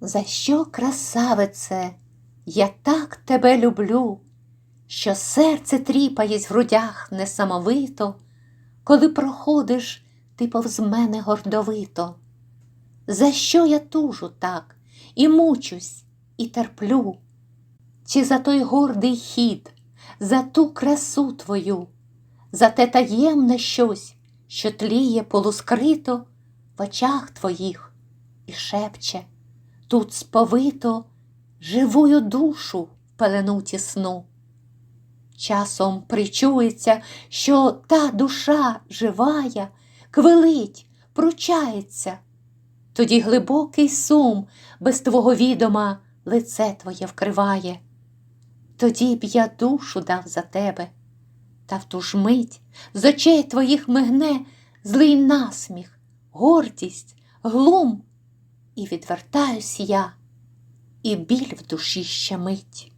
За що, красавице, я так тебе люблю, що серце тріпаєсь в грудях несамовито, коли проходиш ти повз мене гордовито. За що я тужу так і мучусь, і терплю? Чи за той гордий хід, за ту красу твою, за те таємне щось, що тліє полускрито в очах твоїх і шепче, тут сповито живую душу в пеленуті сну. Часом причується, що та душа живая, квилить, пручається, тоді глибокий сум без твого відома лице твоє вкриває. Тоді б я душу дав за тебе, та в ту ж мить з очей твоїх мигне злий насміх, гордість, глум, і відвертаюсь я, і біль в душі щемить.